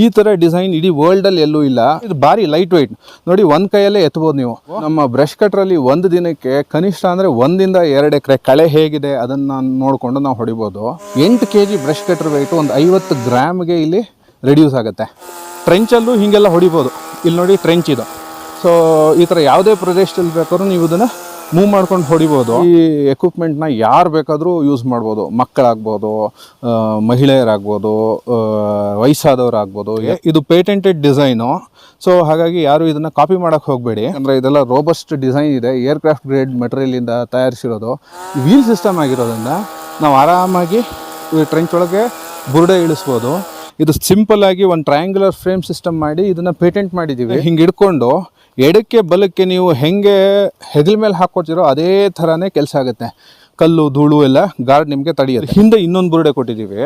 ಈ ತರ ಡಿಸೈನ್ ಇಡೀ ವರ್ಲ್ಡ್ ಅಲ್ಲಿ ಎಲ್ಲೂ ಇಲ್ಲ. ಇದು ಭಾರಿ ಲೈಟ್ ವೆಯ್ಟ್ ನೋಡಿ, ಒಂದ್ ಕೈಯಲ್ಲೇ ಎತ್ಬೋದು ನೀವು. ನಮ್ಮ ಬ್ರಷ್ ಕಟ್ರಲ್ಲಿ ಒಂದು ದಿನಕ್ಕೆ ಕನಿಷ್ಠ ಅಂದ್ರೆ ಒಂದಿಂದ ಎರಡು ಎಕರೆ ಕಳೆ ಹೇಗಿದೆ ಅದನ್ನ ನೋಡ್ಕೊಂಡು ನಾವು ಹೊಡಿಬೋದು. ಎಂಟು K G brush cutter weight ಒಂದು ಐವತ್ತು ಗ್ರಾಮ್ಗೆ ಇಲ್ಲಿ ರೆಡ್ಯೂಸ್ ಆಗುತ್ತೆ. ಟ್ರೆಂಚಲ್ಲೂ ಹೀಗೆಲ್ಲ ಹೊಡಿಬೋದು. ಇಲ್ಲಿ ನೋಡಿ ಟ್ರೆಂಚ್ ಇದು. ಸೊ ಈ ಥರ ಯಾವುದೇ ಪ್ರದೇಶದಲ್ಲಿ ಬೇಕಾದ್ರೂ ನೀವು ಇದನ್ನು ಮೂವ್ ಮಾಡ್ಕೊಂಡು ಹೊಡಿಬೋದು. ಈ ಎಕ್ವಿಪ್ಮೆಂಟ್ನ ಯಾರು ಬೇಕಾದರೂ ಯೂಸ್ ಮಾಡ್ಬೋದು. ಮಕ್ಕಳಾಗ್ಬೋದು ಮಹಿಳೆಯರಾಗ್ಬೋದು ವಯಸ್ಸಾದವರಾಗ್ಬೋದು. ಇದು ಪೇಟೆಂಟೆಡ್ ಡಿಸೈನು ಸೊ ಹಾಗಾಗಿ ಯಾರು ಇದನ್ನು ಕಾಪಿ ಮಾಡೋಕ್ಕೆ ಹೋಗಬೇಡಿ. ಅಂದರೆ ಇದೆಲ್ಲ ರೋಬಸ್ಟ್ ಡಿಸೈನ್ ಇದೆ. ಏರ್ಕ್ರಾಫ್ಟ್ ಗ್ರೇಡ್ ಮೆಟೀರಿಯಲಿಂದ ತಯಾರಿಸಿರೋದು. ವೀಲ್ ಸಿಸ್ಟಮ್ ಆಗಿರೋದ್ರಿಂದ ನಾವು ಆರಾಮಾಗಿ ಟ್ರೆಂಚ್ ಒಳಗೆ ಬುರುಡೆ ಇಳಿಸ್ಬೋದು. ಇದು ಸಿಂಪಲ್ ಆಗಿ ಒಂದು ಟ್ರಯಾಂಗ್ಯುಲರ್ ಫ್ರೇಮ್ ಸಿಸ್ಟಮ್ ಮಾಡಿ ಇದನ್ನ ಪೇಟೆಂಟ್ ಮಾಡಿದ್ದೀವಿ ಹಿಂಗೆ ಹಿಡ್ಕೊಂಡು ಎಡಕ್ಕೆ ಬಲಕ್ಕೆ ನೀವು ಹೆಂಗೆ ಹೆಗಲ ಮೇಲೆ ಹಾಕ್ಕೊಡ್ತೀರೋ ಅದೇ ಥರನೇ ಕೆಲಸ ಆಗುತ್ತೆ. ಕಲ್ಲು, ಧೂಳು ಎಲ್ಲ ಗಾರ್ಡ್ ನಿಮಗೆ ತಡೆಯುತ್ತೆ. ಹಿಂದೆ ಇನ್ನೊಂದು ಬುರುಡೆ ಕೊಟ್ಟಿದ್ದೀವಿ.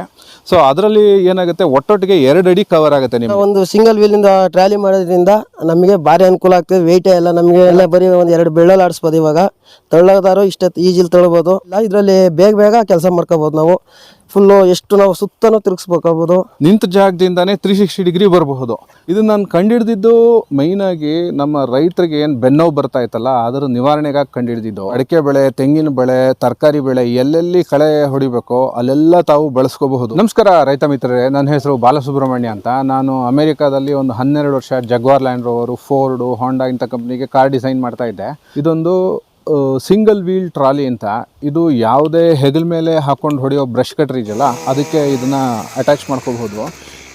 ಸೊ ಅದರಲ್ಲಿ ಏನಾಗುತ್ತೆ? ಒಟ್ಟೊಟ್ಟಿಗೆ ಎರಡು ಅಡಿ ಕವರ್ ಆಗುತ್ತೆ ನಿಮ್ಗೆ. ಒಂದು ಸಿಂಗಲ್ ವೀಲಿಂದ ಟ್ರಾಲಿ ಮಾಡೋದ್ರಿಂದ ನಮಗೆ ಭಾರಿ ಅನುಕೂಲ ಆಗ್ತದೆ. ವೆಯ್ಟ್ ಎಲ್ಲ ನಮಗೆ ಎಲ್ಲ ಬರೀ ಒಂದು ಎರಡು ಬೆಳ್ಳಲ್ಲಿ ಆಡಿಸ್ಬೋದು ಇವಾಗ. ತಳ್ಳೋದಾರು ಇಷ್ಟ ಈಜಿಲಿ ಇಲ್ಲ, ಇದರಲ್ಲಿ ಬೇಗ ಬೇಗ ಕೆಲಸ ಮಾಡ್ಕೋಬೋದು ನಾವು. ಫುಲ್ಲು ಎಷ್ಟು ನಾವು ಸುತ್ತಲೂ ತಿರುಗಿಸ್ಬೇಕಾಗ್ಬೋದು. ನಿಂತ ಜಾಗದಿಂದಾನೇ ತ್ರೀ ಸಿಕ್ಸ್ಟಿ ಡಿಗ್ರಿ ಬರಬಹುದು. ಇದು ನಾನು ಕಂಡಿಡ್ದಿದ್ದು ಮೈನ್ ಆಗಿ ನಮ್ಮ ರೈತರಿಗೆ ಏನು ಬೆನ್ನೋವು ಬರ್ತಾ ಇತ್ತಲ್ಲ, ಅದರ ನಿವಾರಣೆಗಾಗಿ ಕಂಡಿಡ್ದಿದ್ದು. ಅಡಿಕೆ ಬೆಳೆ, ತೆಂಗಿನ ಬೆಳೆ, ತರಕಾರಿ ಬೆಳೆ ಎಲ್ಲೆಲ್ಲಿ ಕಳೆ ಹೊಡಿಬೇಕೋ ಅಲ್ಲೆಲ್ಲ ತಾವು ಬಳಸ್ಕೋಬಹುದು. ನಮಸ್ಕಾರ ರೈತ ಮಿತ್ರರೇ, ನನ್ನ ಹೆಸರು ಬಾಲಸುಬ್ರಹ್ಮಣ್ಯ ಅಂತ. ನಾನು ಅಮೆರಿಕಾದಲ್ಲಿ ಒಂದು ಹನ್ನೆರಡು ವರ್ಷ Jaguar Land Rover Ford Honda ಇಂಥ ಕಂಪ್ನಿಗೆ ಕಾರ್ ಡಿಸೈನ್ ಮಾಡ್ತಾ ಇದ್ದೆ. ಇದೊಂದು ಸಿಂಗಲ್ ವೀಲ್ ಟ್ರಾಲಿ ಅಂತ, ಇದು ಯಾವುದೇ ಹೆಗಲ್ ಮೇಲೆ ಹಾಕೊಂಡು ಹೊಡೆಯೋ ಬ್ರಷ್ ಕಟ್ರ್ ಇದೆಯಲ್ಲ, ಅದಕ್ಕೆ ಇದನ್ನು ಅಟ್ಯಾಚ್ ಮಾಡ್ಕೋಬಹುದು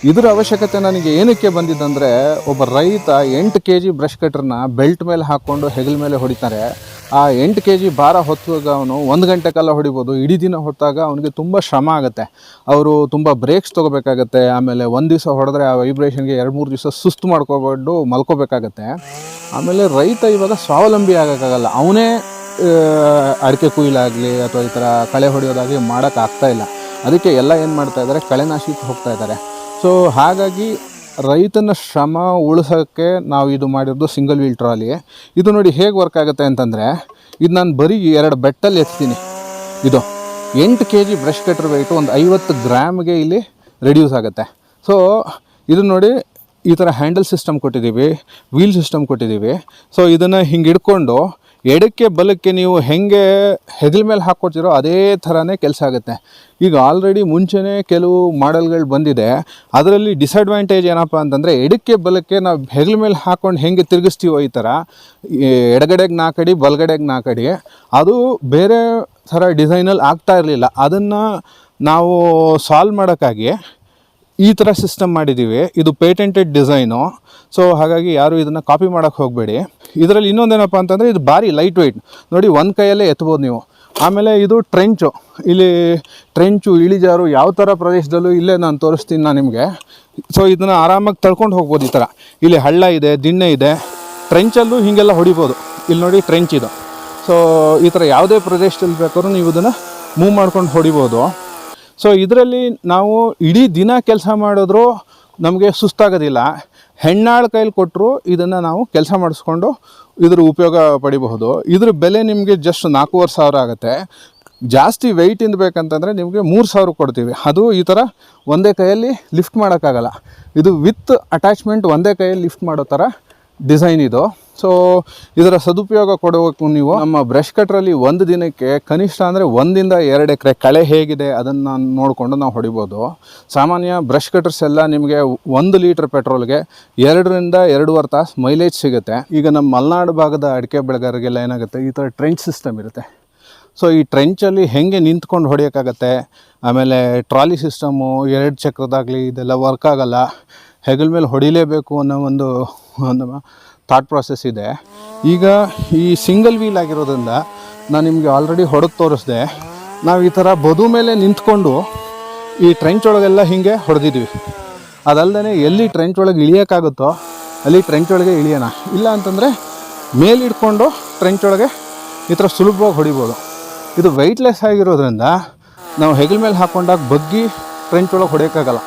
ಇದರ ಅವಶ್ಯಕತೆ ನನಗೆ ಏನಕ್ಕೆ ಬಂದಿದ್ದಂದರೆ ಒಬ್ಬ ರೈತ ಎಂಟು ಕೆ ಜಿ ಬ್ರಷ್ ಕಟ್ರನ್ನ ಬೆಲ್ಟ್ ಮೇಲೆ ಹಾಕ್ಕೊಂಡು ಹೆಗಲ ಮೇಲೆ ಹೊಡಿತಾರೆ. ಆ ಎಂಟು ಕೆ ಜಿ ಭಾರ ಹೊತ್ತಾಗ ಅವನು ಒಂದು ಗಂಟೆ ಕಾಲ ಹೊಡಿಬೋದು. ಇಡೀ ದಿನ ಹೊತ್ತಾಗ ಅವನಿಗೆ ತುಂಬ ಶ್ರಮ ಆಗುತ್ತೆ. ಅವರು ತುಂಬ ಬ್ರೇಕ್ಸ್ ತೊಗೋಬೇಕಾಗತ್ತೆ. ಆಮೇಲೆ ಒಂದು ದಿವಸ ಹೊಡೆದ್ರೆ ಆ ವೈಬ್ರೇಷನ್ಗೆ ಎರಡು ಮೂರು ದಿವಸ ಸುಸ್ತು ಮಾಡ್ಕೊಬಿಟ್ಟು ಮಲ್ಕೋಬೇಕಾಗತ್ತೆ. ಆಮೇಲೆ ರೈತ ಇವಾಗ ಸ್ವಾವಲಂಬಿ ಆಗೋಕ್ಕಾಗಲ್ಲ. ಅವನೇ ಅಡಿಕೆ ಕುಯ್ಲಾಗಲಿ ಅಥವಾ ಈ ಥರ ಕಳೆ ಹೊಡೆಯೋದಾಗಲಿ ಮಾಡೋಕ್ಕಾಗ್ತಾ ಇಲ್ಲ. ಅದಕ್ಕೆ ಎಲ್ಲ ಏನು ಮಾಡ್ತಾ ಇದ್ದಾರೆ ಕಳೆನಾಶಕ್ಕೆ ಹೋಗ್ತಾ ಇದ್ದಾರೆ ಸೊ ಹಾಗಾಗಿ ರೈತನ ಶ್ರಮ ಉಳಿಸೋಕ್ಕೆ ನಾವು ಇದು ಮಾಡಿರೋದು ಸಿಂಗಲ್ ವೀಲ್ ಟ್ರಾಲಿ ಇದು ನೋಡಿ ಹೇಗೆ ವರ್ಕ್ ಆಗುತ್ತೆ ಅಂತಂದರೆ, ಇದು ನಾನು ಬರೀ ಎರಡು ಬೆಟ್ಟಲ್ಲಿ ಎತ್ತೀನಿ. ಇದು ಎಂಟು K G brush cutter weight ಒಂದು ಐವತ್ತು ಗ್ರಾಮ್ಗೆ ಇಲ್ಲಿ ರೆಡ್ಯೂಸ್ ಆಗುತ್ತೆ. ಸೊ ಇದು ನೋಡಿ ಈ ಥರ ಹ್ಯಾಂಡಲ್ ಸಿಸ್ಟಮ್ ಕೊಟ್ಟಿದ್ದೀವಿ ವೀಲ್ ಸಿಸ್ಟಮ್ ಕೊಟ್ಟಿದ್ದೀವಿ ಸೊ ಇದನ್ನು ಹಿಂಗೆ ಹಿಡ್ಕೊಂಡು ಎಡಕ್ಕೆ ಬಲಕ್ಕೆ ನೀವು ಹೆಂಗೆ ಹೆಗಲ ಮೇಲೆ ಹಾಕ್ಕೊಡ್ತೀರೋ ಅದೇ ಥರನೇ ಕೆಲಸ ಆಗುತ್ತೆ. ಈಗ ಆಲ್ರೆಡಿ ಮುಂಚೆನೇ ಕೆಲವು ಮಾಡೆಲ್ಗಳು ಬಂದಿದೆ. ಅದರಲ್ಲಿ ಡಿಸಡ್ವಾಂಟೇಜ್ ಏನಪ್ಪ ಅಂತಂದರೆ ಎಡಕ್ಕೆ ಬಲಕ್ಕೆ ನಾವು ಹೆಗಲ ಮೇಲೆ ಹಾಕ್ಕೊಂಡು ಹೆಂಗೆ ತಿರುಗಿಸ್ತೀವೋ ಈ ಥರ ಎಡಗಡೆಗೆ ನಾಲ್ಕಡಿ ಬಲಗಡೆಗೆ ನಾಲ್ಕಡಿ ಅದು ಬೇರೆ ಥರ ಡಿಸೈನಲ್ಲಿ ಆಗ್ತಾ ಇರಲಿಲ್ಲ. ಅದನ್ನು ನಾವು ಸಾಲ್ವ್ ಮಾಡೋಕ್ಕಾಗಿ ಈ ಥರ ಸಿಸ್ಟಮ್ ಮಾಡಿದ್ದೀವಿ. ಇದು ಪೇಟೆಂಟೆಡ್ ಡಿಸೈನು ಸೊ ಹಾಗಾಗಿ ಯಾರು ಇದನ್ನು ಕಾಪಿ ಮಾಡೋಕ್ಕೆ ಹೋಗಬೇಡಿ. ಇದರಲ್ಲಿ ಇನ್ನೊಂದೇನಪ್ಪ ಅಂತಂದರೆ ಇದು ಭಾರಿ ಲೈಟ್ ವೆಯ್ಟ್ ನೋಡಿ, ಒಂದು ಕೈಯಲ್ಲೇ ಎತ್ಬೋದು ನೀವು. ಆಮೇಲೆ ಇದು ಟ್ರೆಂಚು ಇಲ್ಲಿ ಟ್ರೆಂಚು ಇಳಿಜಾರು ಯಾವ ಥರ ಪ್ರದೇಶದಲ್ಲೂ ಇಲ್ಲೇ ನಾನು ತೋರಿಸ್ತೀನಿ ನಾನು ನಿಮಗೆ. ಸೊ ಇದನ್ನು ಆರಾಮಾಗಿ ತಳ್ಕೊಂಡು ಹೋಗ್ಬೋದು ಈ ಥರ ಇಲ್ಲಿ ಹಳ್ಳ ಇದೆ, ದಿಣ್ಣೆ ಇದೆ. ಟ್ರೆಂಚಲ್ಲೂ ಹೀಗೆಲ್ಲ ಹೊಡಿಬೋದು. ಇಲ್ಲಿ ನೋಡಿ ಟ್ರೆಂಚ್ ಇದು. ಸೊ ಈ ಥರ ಯಾವುದೇ ಪ್ರದೇಶದಲ್ಲಿ ಬೇಕಾದ್ರೂ ನೀವು ಇದನ್ನು ಮೂವ್ ಮಾಡ್ಕೊಂಡು ಹೊಡಿಬೋದು. ಸೊ ಇದರಲ್ಲಿ ನಾವು ಇಡೀ ದಿನ ಕೆಲಸ ಮಾಡಿದ್ರೂ ನಮಗೆ ಸುಸ್ತಾಗೋದಿಲ್ಲ. ಹೆಣ್ಣಾಳು ಕೈಲಿ ಕೊಟ್ಟರು ಇದನ್ನು ನಾವು ಕೆಲಸ ಮಾಡಿಸ್ಕೊಂಡು ಇದ್ರ ಉಪಯೋಗ ಪಡಿಬಹುದು. ಇದ್ರ ಬೆಲೆ ನಿಮಗೆ ಜಸ್ಟ್ ನಾಲ್ಕೂವರೆ ಸಾವಿರ ಆಗುತ್ತೆ. ಜಾಸ್ತಿ ವೆಯ್ಟಿಂದ ಬೇಕಂತಂದರೆ ನಿಮಗೆ ಮೂರು ಸಾವಿರ ಕೊಡ್ತೀವಿ. ಅದು ಈ ಥರ ಒಂದೇ ಕೈಯಲ್ಲಿ ಲಿಫ್ಟ್ ಮಾಡೋಕ್ಕಾಗಲ್ಲ. ಇದು ವಿತ್ ಅಟ್ಯಾಚ್ಮೆಂಟ್ ಒಂದೇ ಕೈಯಲ್ಲಿ ಲಿಫ್ಟ್ ಮಾಡೋ ಥರ ಡಿಸೈನ್ ಇದು. ಸೊ ಇದರ ಸದುಪಯೋಗ ಕೊಡಬೇಕು ನೀವು. ನಮ್ಮ ಬ್ರಷ್ ಕಟ್ರಲ್ಲಿ ಒಂದು ದಿನಕ್ಕೆ ಕನಿಷ್ಠ ಅಂದರೆ ಒಂದಿಂದ ಎರಡು ಎಕರೆ ಕಳೆ ಹೇಗಿದೆ ಅದನ್ನು ನೋಡಿಕೊಂಡು ನಾವು ಹೊಡಿಬೋದು. ಸಾಮಾನ್ಯ ಬ್ರಷ್ ಕಟರ್ಸ್ ಎಲ್ಲ ನಿಮಗೆ ಒಂದು ಲೀಟ್ರ್ ಪೆಟ್ರೋಲ್ಗೆ ಎರಡರಿಂದ ಎರಡೂವರೆ ತಾಸು ಮೈಲೇಜ್ ಸಿಗುತ್ತೆ. ಈಗ ನಮ್ಮ ಮಲೆನಾಡು ಭಾಗದ ಅಡಿಕೆ ಬೆಳೆಗಾರರಿಗೆಲ್ಲ ಏನಾಗುತ್ತೆ? ಈ ಥರ ಟ್ರೆಂಚ್ ಸಿಸ್ಟಮ್ ಇರುತ್ತೆ. ಸೊ ಈ ಟ್ರೆಂಚಲ್ಲಿ ಹೆಂಗೆ ನಿಂತ್ಕೊಂಡು ಹೊಡೆಯೋಕ್ಕಾಗತ್ತೆ? ಆಮೇಲೆ ಟ್ರಾಲಿ ಸಿಸ್ಟಮು ಎರಡು ಚಕ್ರದಾಗಲಿ ಇದೆಲ್ಲ ವರ್ಕ್ ಆಗಲ್ಲ. ಹೆಗಲ ಮೇಲೆ ಹೊಡಿಲೇಬೇಕು ಅನ್ನೋ ಒಂದು ಒಂದು ಥಾಟ್ ಪ್ರಾಸೆಸ್ ಇದೆ. ಈಗ ಈ ಸಿಂಗಲ್ ವೀಲ್ ಆಗಿರೋದ್ರಿಂದ ನಾನು ನಿಮಗೆ ಆಲ್ರೆಡಿ ಹೊಡೆದು ತೋರಿಸ್ದೆ. ನಾವು ಈ ಥರ ಬದು ಮೇಲೆ ನಿಂತ್ಕೊಂಡು ಈ ಟ್ರೆಂಚ್ ಒಳಗೆಲ್ಲ ಹೀಗೆ ಹೊಡೆದಿದ್ವಿ. ಅದಲ್ಲದೆ ಎಲ್ಲಿ ಟ್ರೆಂಚ್ ಒಳಗೆ ಇಳಿಯೋಕ್ಕಾಗುತ್ತೋ ಅಲ್ಲಿ ಟ್ರೆಂಚ್ ಒಳಗೆ ಇಳಿಯೋಣ. ಇಲ್ಲ ಅಂತಂದರೆ ಮೇಲೆ ಇಟ್ಕೊಂಡು ಟ್ರೆಂಚ್ ಒಳಗೆ ಈ ಥರ ಸುಲಭವಾಗಿ ಹೊಡಿಬೋದು. ಇದು ವೆಯ್ಟ್ಲೆಸ್ ಆಗಿರೋದ್ರಿಂದ ನಾವು ಹೆಗಲ ಮೇಲೆ ಹಾಕ್ಕೊಂಡಾಗ ಬಗ್ಗಿ ಟ್ರೆಂಚ್ ಒಳಗೆ ಹೊಡೆಯೋಕ್ಕಾಗಲ್ಲ.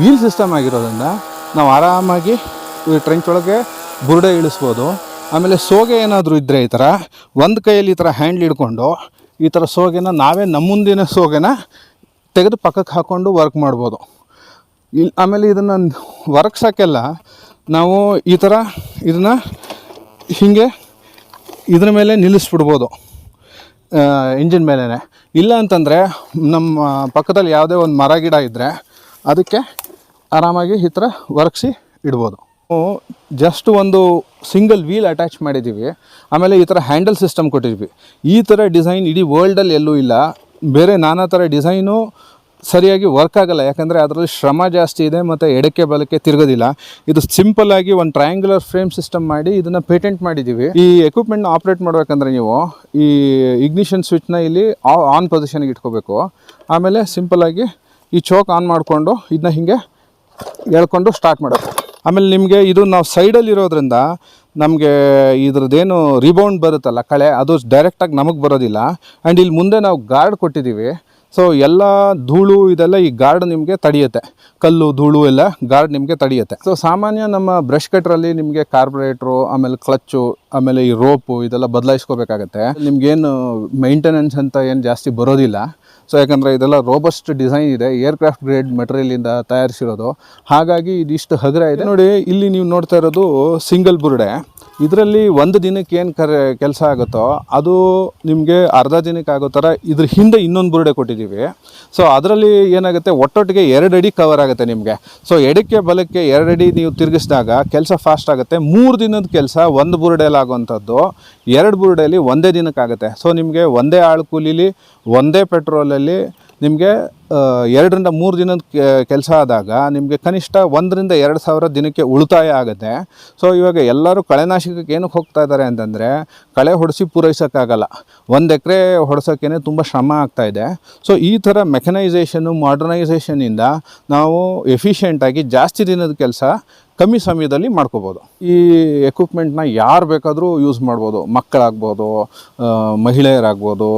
ವೀಲ್ ಸಿಸ್ಟಮ್ ಆಗಿರೋದ್ರಿಂದ ನಾವು ಆರಾಮಾಗಿ ಈ ಟ್ರೆಂಚ್ ಒಳಗೆ ಬುರುಡೆ ಇಳಿಸ್ಬೋದು. ಆಮೇಲೆ ಸೋಗೆ ಏನಾದರೂ ಇದ್ದರೆ ಈ ಥರ ಒಂದು ಕೈಯಲ್ಲಿ ಈ ಥರ ಹ್ಯಾಂಡ್ಲ್ ಹಿಡ್ಕೊಂಡು ಈ ಥರ ಸೋಗೆನ ನಾವೇ ನಮ್ಮ ಮುಂದಿನ ಸೋಗೆನ ತೆಗೆದು ಪಕ್ಕಕ್ಕೆ ಹಾಕ್ಕೊಂಡು ವರ್ಕ್ ಮಾಡ್ಬೋದು. ಇಲ್ಲಿ ಆಮೇಲೆ ಇದನ್ನು ವರ್ಕ್ಸಕ್ಕೆಲ್ಲ ನಾವು ಈ ಥರ ಇದನ್ನು ಹೀಗೆ ಇದ್ರ ಮೇಲೆ ನಿಲ್ಲಿಸ್ಬಿಡ್ಬೋದು. ಇಂಜಿನ್ ಮೇಲೇ ಇಲ್ಲ ಅಂತಂದರೆ ನಮ್ಮ ಪಕ್ಕದಲ್ಲಿ ಯಾವುದೇ ಒಂದು ಮರ ಗಿಡ ಇದ್ದರೆ ಅದಕ್ಕೆ ಆರಾಮಾಗಿ ಈ ಥರ ವರ್ಕ್ಸಿ ಇಡ್ಬೋದು. ಜಸ್ಟ್ ಒಂದು ಸಿಂಗಲ್ ವೀಲ್ ಅಟ್ಯಾಚ್ ಮಾಡಿದ್ದೀವಿ. ಆಮೇಲೆ ಈ ಥರ ಹ್ಯಾಂಡಲ್ ಸಿಸ್ಟಮ್ ಕೊಟ್ಟಿದ್ವಿ. ಈ ಥರ ಡಿಸೈನ್ ಇಡೀ ವರ್ಲ್ಡಲ್ಲಿ ಎಲ್ಲೂ ಇಲ್ಲ. ಬೇರೆ ನಾನಾ ಥರ ಡಿಸೈನು ಸರಿಯಾಗಿ ವರ್ಕ್ ಆಗಲ್ಲ. ಯಾಕಂದರೆ ಅದರಲ್ಲಿ ಶ್ರಮ ಜಾಸ್ತಿ ಇದೆ ಮತ್ತು ಎಡಕ್ಕೆ ಬಲಕ್ಕೆ ತಿರುಗೋದಿಲ್ಲ. ಇದು ಸಿಂಪಲ್ ಆಗಿ ಒಂದು ಟ್ರಯಾಂಗ್ಯುಲರ್ ಫ್ರೇಮ್ ಸಿಸ್ಟಮ್ ಮಾಡಿ ಇದನ್ನು ಪೇಟೆಂಟ್ ಮಾಡಿದ್ದೀವಿ. ಈ ಎಕ್ವಿಪ್ಮೆಂಟ್ನ ಆಪ್ರೇಟ್ ಮಾಡಬೇಕಂದ್ರೆ ನೀವು ಈ ಇಗ್ನಿಷನ್ ಸ್ವಿಚ್ನ ಇಲ್ಲಿ ಆನ್ ಪೊಸಿಷನ್ಗೆ ಇಟ್ಕೋಬೇಕು. ಆಮೇಲೆ ಸಿಂಪಲ್ ಆಗಿ ಈ ಚೋಕ್ ಆನ್ ಮಾಡಿಕೊಂಡು ಇದನ್ನ ಹೀಗೆ ಎಳ್ಕೊಂಡು ಸ್ಟಾರ್ಟ್ ಮಾಡೋದು ಆಮೇಲೆ ನಿಮಗೆ ಇದು ನಾವು ಸೈಡಲ್ಲಿ ಇರೋದ್ರಿಂದ ನಮಗೆ ಇದ್ರದ್ದೇನು ರಿಬೌಂಡ್ ಬರುತ್ತಲ್ಲ ಕಳೆ, ಅದು ಡೈರೆಕ್ಟಾಗಿ ನಮಗೆ ಬರೋದಿಲ್ಲ. ಆ್ಯಂಡ್ ಇಲ್ಲಿ ಮುಂದೆ ನಾವು ಗಾರ್ಡ್ ಕೊಟ್ಟಿದ್ದೀವಿ ಸೊ ಎಲ್ಲ ಧೂಳು ಇದೆಲ್ಲ ಈ ಗಾರ್ಡ್ ನಿಮಗೆ ತಡೆಯುತ್ತೆ. ಕಲ್ಲು, ಧೂಳು ಎಲ್ಲ ಗಾರ್ಡ್ ನಿಮಗೆ ತಡೆಯುತ್ತೆ. ಸೊ ಸಾಮಾನ್ಯ ನಮ್ಮ ಬ್ರಷ್ ಕಟ್ರಲ್ಲಿ ನಿಮಗೆ ಕಾರ್ಬೊರೇಟ್ರು ಆಮೇಲೆ ಕ್ಲಚ್ಚು ಆಮೇಲೆ ಈ ರೋಪು ಇದೆಲ್ಲ ಬದಲಾಯಿಸ್ಕೋಬೇಕಾಗತ್ತೆ. ನಿಮ್ಗೇನು ಮೈಂಟೆನೆನ್ಸ್ ಅಂತ ಏನು ಜಾಸ್ತಿ ಬರೋದಿಲ್ಲ. ಸೊ ಯಾಕಂದರೆ ಇದೆಲ್ಲ ರೋಬಸ್ಟ್ ಡಿಸೈನ್ ಇದೆ ಏರ್ಕ್ರಾಫ್ಟ್ ಗ್ರೇಡ್ ಮೆಟೀರಿಯಲಿಂದ ತಯಾರಿಸಿರೋದು. ಹಾಗಾಗಿ ಇದಿಷ್ಟು ಹಗುರ ಇದೆ. ನೋಡಿ, ಇಲ್ಲಿ ನೀವು ನೋಡ್ತಾ ಇರೋದು ಸಿಂಗಲ್ ಬುರುಡೆ. ಇದರಲ್ಲಿ ಒಂದು ದಿನಕ್ಕೆ ಏನು ಕರೆ ಕೆಲಸ ಆಗುತ್ತೋ, ಅದು ನಿಮಗೆ ಅರ್ಧ ದಿನಕ್ಕೆ ಆಗೋ ಥರ ಇದ್ರ ಹಿಂದೆ ಇನ್ನೊಂದು ಬುರುಡೆ ಕೊಟ್ಟಿದ್ದೀವಿ ಸೊ ಅದರಲ್ಲಿ ಏನಾಗುತ್ತೆ, ಒಟ್ಟೊಟ್ಟಿಗೆ ಎರಡು ಅಡಿ ಕವರ್ ಆಗುತ್ತೆ ನಿಮಗೆ. ಸೊ ಎಡಕ್ಕೆ ಬಲಕ್ಕೆ ಎರಡು ಅಡಿ ನೀವು ತಿರುಗಿಸಿದಾಗ ಕೆಲಸ ಫಾಸ್ಟ್ ಆಗುತ್ತೆ. ಮೂರು ದಿನದ ಕೆಲಸ ಒಂದು ಬುರುಡೆಯಲ್ಲಿ ಆಗುವಂಥದ್ದು, ಎರಡು ಬುರುಡೆಯಲ್ಲಿ ಒಂದೇ ದಿನಕ್ಕಾಗುತ್ತೆ. ಸೊ ನಿಮಗೆ ಒಂದೇ ಆಳು ಕೂಲಿಲಿ, ಒಂದೇ ಪೆಟ್ರೋಲಲ್ಲಿ ನಿಮಗೆ ಎರಡರಿಂದ ಮೂರು ದಿನದ ಕೆಲಸ ಆದಾಗ ನಿಮಗೆ ಕನಿಷ್ಠ ಒಂದರಿಂದ ಎರಡು ಸಾವಿರ ದಿನಕ್ಕೆ ಉಳಿತಾಯ ಆಗುತ್ತೆ. ಸೊ ಇವಾಗ ಎಲ್ಲರೂ ಕಳೆನಾಶಕಕ್ಕೆ ಏನಕ್ಕೆ ಹೋಗ್ತಾ ಇದ್ದಾರೆ ಅಂತಂದರೆ ಕಳೆ ಹೊಡೆಸಿ ಪೂರೈಸೋಕ್ಕಾಗಲ್ಲ. ಒಂದು ಎಕರೆ ಹೊಡ್ಸೋಕ್ಕೇ ತುಂಬ ಶ್ರಮ ಇದೆ. ಸೊ ಈ ಥರ ಮೆಕನೈಸೇಷನ್ನು ಮಾಡರ್ನೈಸೇಷನಿಂದ ನಾವು ಎಫಿಷಿಯೆಂಟಾಗಿ ಜಾಸ್ತಿ ದಿನದ ಕೆಲಸ ಕಮ್ಮಿ ಸಮಯದಲ್ಲಿ ಮಾಡ್ಕೋಬೋದು. ಈ ಎಕ್ವಿಪ್ಮೆಂಟ್ನ ಯಾರು ಬೇಕಾದರೂ ಯೂಸ್ ಮಾಡ್ಬೋದು. ಮಕ್ಕಳಾಗ್ಬೋದು ಮಹಿಳೆಯರಾಗ್ಬೋದು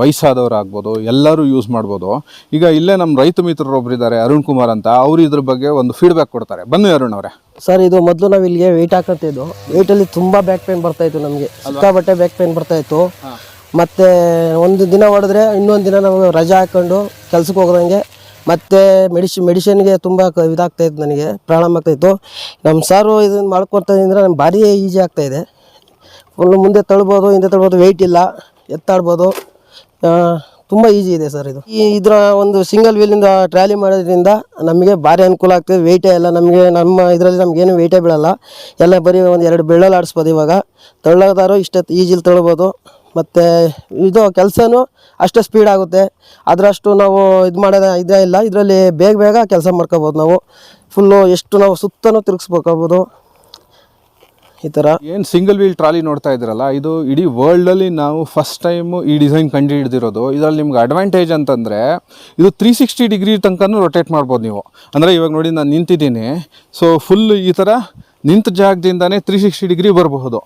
ವಯಸ್ಸಾದವರಾಗ್ಬೋದು, ಎಲ್ಲರೂ ಯೂಸ್ ಮಾಡ್ಬೋದು. ಈಗ ಇಲ್ಲೇ ನಮ್ಮ ರೈತ ಮಿತ್ರರು ಒಬ್ರು ಇದ್ದಾರೆ ಅರುಣ್ ಕುಮಾರ್ ಅಂತ ಅವರು ಇದ್ರ ಬಗ್ಗೆ ಒಂದು ಫೀಡ್ಬ್ಯಾಕ್ ಕೊಡ್ತಾರೆ. ಬನ್ನಿ ಅರುಣ್ ಅವರೇ. ಸರ್ ಇದು ಮೊದಲು ನಾವು ಇಲ್ಲಿಗೆ ವೆಯ್ಟ್ ಹಾಕತ್ತಿದ್ದು ವೆಯ್ಟಲ್ಲಿ ತುಂಬ ಬ್ಯಾಕ್ ಪೇನ್ ಬರ್ತಾ ಇತ್ತು ನಮಗೆ. ಸಿಕ್ಕಾಬಟ್ಟೆ ಬ್ಯಾಕ್ ಪೇನ್ ಬರ್ತಾ ಇತ್ತು. ಮತ್ತೆ ಒಂದು ದಿನ ಹೊಡೆದ್ರೆ ಇನ್ನೊಂದು ದಿನ ನಾವು ರಜಾ ಹಾಕೊಂಡು ಕೆಲ್ಸಕ್ಕೆ ಹೋಗ್ದಂಗೆ. ಮತ್ತೆ ಮೆಡಿಶಿ ಮೆಡಿಷನ್ಗೆ ತುಂಬ ಇದಾಗ್ತಾ ಇತ್ತು ನನಗೆ ಪ್ರಾಬ್ಲಮ್ ಆಗ್ತಾ ಇತ್ತು. ನಮ್ಮ ಸಾರು ಇದನ್ನು ಮಾಡ್ಕೊಡ್ತಾ ಅಂದ್ರೆ ನಮ್ಗೆ ಭಾರಿ ಈಸಿ ಆಗ್ತಾ ಇದೆ. ಫುಲ್ ಮುಂದೆ ತಳ್ಬೋದು ಹಿಂದೆ ತಳ್ಬೋದು ವೆಯ್ಟ್ ಇಲ್ಲ. ಎತ್ತಾಡ್ಬೋದು. ತುಂಬ ಈಸಿ ಇದೆ ಸರ್ ಇದು. ಈ ಇದರ ಒಂದು ಸಿಂಗಲ್ ವೀಲಿಂದ ಟ್ರಾಲಿ ಮಾಡೋದ್ರಿಂದ ನಮಗೆ ಭಾರಿ ಅನುಕೂಲ ಆಗ್ತದೆ. ವೆಯ್ಟೇ ಎಲ್ಲ ನಮಗೆ ನಮ್ಮ ಇದರಲ್ಲಿ ನಮಗೇನು ವೆಯ್ಟೇ ಬೀಳಲ್ಲ. ಎಲ್ಲ ಬರೀ ಒಂದು ಎರಡು ಬೆಳ್ಳಲ್ಲಿ ಆಡಿಸ್ಬೋದು ಇವಾಗ. ತಳ್ಳೋದಾರು ಇಷ್ಟೊತ್ತು ಈಜಿಲಿ ತಳ್ಬೋದು. ಮತ್ತು ಇದು ಕೆಲಸನೂ ಅಷ್ಟೇ ಸ್ಪೀಡ್ ಆಗುತ್ತೆ. ಅದರಷ್ಟು ನಾವು ಇದು ಮಾಡೋದ ಇದೇ ಇಲ್ಲ. ಇದರಲ್ಲಿ ಬೇಗ ಬೇಗ ಕೆಲಸ ಮಾಡ್ಕೋಬೋದು ನಾವು. ಫುಲ್ಲು ಎಷ್ಟು ನಾವು ಸುತ್ತನೂ ತಿರುಗಿಸ್ಬೇಕಬೋದು ಈ ಥರ ಏನು ಸಿಂಗಲ್ ವೀಲ್ ಟ್ರಾಲಿ ನೋಡ್ತಾ ಇದ್ದೀರಲ್ಲ, ಇದು ಇಡೀ ವರ್ಲ್ಡಲ್ಲಿ ನಾವು ಫಸ್ಟ್ ಟೈಮು ಈ ಡಿಸೈನ್ ಕಂಡು ಹಿಡಿದಿರೋದು ಇದರಲ್ಲಿ ನಿಮ್ಗೆ ಅಡ್ವಾಂಟೇಜ್ ಅಂತಂದರೆ, ಇದು ತ್ರೀ ಸಿಕ್ಸ್ಟಿ ಡಿಗ್ರಿ ತನಕನೂ ರೊಟೇಟ್ ಮಾಡ್ಬೋದು ನೀವು. ಅಂದರೆ ಇವಾಗ ನೋಡಿ, ನಾನು ನಿಂತಿದ್ದೀನಿ. ಸೊ ಫುಲ್ ಈ ಥರ ನಿಂತ ಜಾಗದಿಂದನೇ ತ್ರೀ ಸಿಕ್ಸ್ಟಿ ಡಿಗ್ರಿ ಬರಬಹುದು.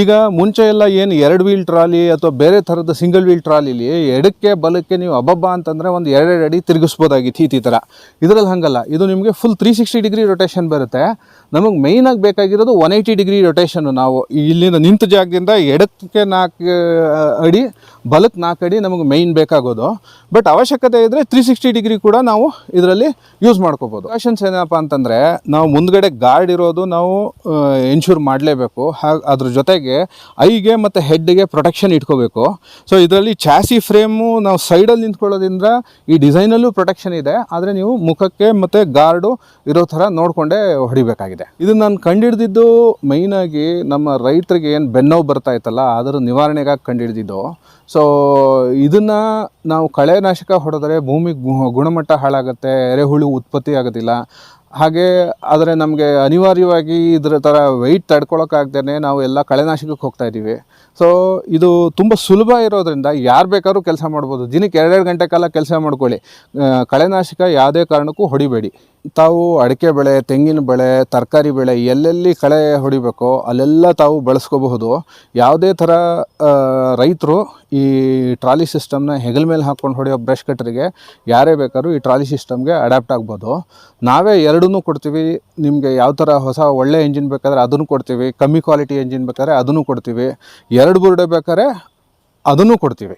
ಈಗ ಮುಂಚೆ ಎಲ್ಲ ಏನು ಎರಡು ವೀಲ್ ಟ್ರಾಲಿ ಅಥವಾ ಬೇರೆ ಥರದ ಸಿಂಗಲ್ ವೀಲ್ ಟ್ರಾಲಿಲಿ ಎಡಕ್ಕೆ ಬಲಕ್ಕೆ ನೀವು ಅಬ್ಬಬ್ಬ ಅಂತಂದರೆ ಒಂದು ಎರಡೆರಡು ಅಡಿ ತಿರುಗಿಸ್ಬೋದಾಗಿತ್ತು ಈ ಥರ ಇದರಲ್ಲಿ ಹಾಗಲ್ಲ. ಇದು ನಿಮಗೆ full three sixty degree rotation ಬರುತ್ತೆ. ನಮಗೆ ಮೇಯ್ನಾಗಿ ಬೇಕಾಗಿರೋದು ಒನ್ ಏಯ್ಟಿ ಡಿಗ್ರಿ ರೊಟೇಷನ್ನು ನಾವು ಇಲ್ಲಿಂದ ನಿಂತ ಜಾಗದಿಂದ ಎಡಕ್ಕೆ ನಾಲ್ಕು ಅಡಿ ಬಲಕ್ಕೆ ನಾಲ್ಕು ನಮಗೆ ಮೇಯ್ನ್ ಬೇಕಾಗೋದು. ಬಟ್ ಅವಶ್ಯಕತೆ ಇದ್ದರೆ ತ್ರೀ ಸಿಕ್ಸ್ಟಿ ಡಿಗ್ರಿ ಕೂಡ ನಾವು ಇದರಲ್ಲಿ ಯೂಸ್ ಮಾಡ್ಕೋಬೋದು. ಪ್ರಿಕಾಷನ್ಸ್ ಏನಪ್ಪ ಅಂತಂದರೆ, ನಾವು ಮುಂದ್ಗಡೆ ಗಾರ್ಡ್ ಇರೋದು ನಾವು ಇನ್ಶೂರ್ ಮಾಡಲೇಬೇಕು. ಹಾಗೆ ಅದ್ರ ಜೊತೆಗೆ ಐಗೆ ಮತ್ತು ಹೆಡ್ಗೆ ಪ್ರೊಟೆಕ್ಷನ್ ಇಟ್ಕೋಬೇಕು. ಸೊ ಇದರಲ್ಲಿ ಚಾಸಿ ಫ್ರೇಮು ನಾವು ಸೈಡಲ್ಲಿ ನಿಂತ್ಕೊಳ್ಳೋದ್ರಿಂದ ಈ ಡಿಸೈನಲ್ಲೂ ಪ್ರೊಟೆಕ್ಷನ್ ಇದೆ. ಆದರೆ ನೀವು ಮುಖಕ್ಕೆ ಮತ್ತು ಗಾರ್ಡು ಇರೋ ಥರ ನೋಡಿಕೊಂಡೇ ಹೊಡಿಬೇಕಾಗಿದೆ. ಇದು ನಾನು ಕಂಡಿಡ್ದಿದ್ದು ಮೈನಾಗಿ ನಮ್ಮ ರೈತರಿಗೆ ಏನು ಬೆನ್ನೋವು ಬರ್ತಾ ಇತ್ತಲ್ಲ ಅದರ ನಿವಾರಣೆಗಾಗಿ ಕಂಡಿಡ್ದಿದ್ದು. ಸೊ ಇದನ್ನು ನಾವು ಕಳೆನಾಶಕ ಹೊಡೆದ್ರೆ ಭೂಮಿ ಗುಣಮಟ್ಟ ಹಾಳಾಗುತ್ತೆ ಎರೆಹುಳು ಉತ್ಪತ್ತಿ ಆಗೋದಿಲ್ಲ. ಹಾಗೆ ಆದರೆ ನಮಗೆ ಅನಿವಾರ್ಯವಾಗಿ ಇದರ ಥರ ವೆಯ್ಟ್ ತಡ್ಕೊಳೋಕ್ಕಾಗ್ದೇ ನಾವು ಎಲ್ಲ ಕಳೆನಾಶಕಕ್ಕೆ ಹೋಗ್ತಾ ಇದ್ದೀವಿ. ಸೊ ಇದು ತುಂಬ ಸುಲಭ ಇರೋದರಿಂದ ಯಾರು ಬೇಕಾದ್ರೂ ಕೆಲಸ ಮಾಡ್ಬೋದು. ದಿನಕ್ಕೆ ಎರಡೆರಡು ಗಂಟೆ ಕಾಲ ಕೆಲಸ ಮಾಡ್ಕೊಳ್ಳಿ. ಕಳೆನಾಶಕ ಯಾವುದೇ ಕಾರಣಕ್ಕೂ ಹೊಡಿಬೇಡಿ. ತಾವು ಅಡಿಕೆ ಬೆಳೆ, ತೆಂಗಿನ ಬೆಳೆ, ತರಕಾರಿ ಬೆಳೆ ಎಲ್ಲೆಲ್ಲಿ ಕಳೆ ಹೊಡಿಬೇಕೋ ಅಲ್ಲೆಲ್ಲ ತಾವು ಬಳಸ್ಕೋಬಹುದು. ಯಾವುದೇ ಥರ ರೈತರು ಈ ಟ್ರಾಲಿ ಸಿಸ್ಟಮ್ನ ಹೆಗಲ ಮೇಲೆ ಹಾಕ್ಕೊಂಡು ಹೊಡೆಯೋ ಬ್ರಷ್ ಕಟ್ಟರಿಗೆ ಯಾರೇ ಬೇಕಾದ್ರೂ ಈ ಟ್ರಾಲಿ ಸಿಸ್ಟಮ್ಗೆ ಅಡ್ಯಾಪ್ಟ್ ಆಗ್ಬೋದು. ನಾವೇ ಎರಡನ್ನೂ ಕೊಡ್ತೀವಿ. ನಿಮಗೆ ಯಾವ ಥರ ಹೊಸ ಒಳ್ಳೆ ಎಂಜಿನ್ ಬೇಕಾದರೆ ಅದನ್ನು ಕೊಡ್ತೀವಿ. ಕಮ್ಮಿ ಕ್ವಾಲಿಟಿ ಎಂಜಿನ್ ಬೇಕಾದ್ರೆ ಅದನ್ನು ಕೊಡ್ತೀವಿ. ಎರಡು ಬುರುಡೆ ಬೇಕಾದ್ರೆ ಅದನ್ನು ಕೊಡ್ತೀವಿ.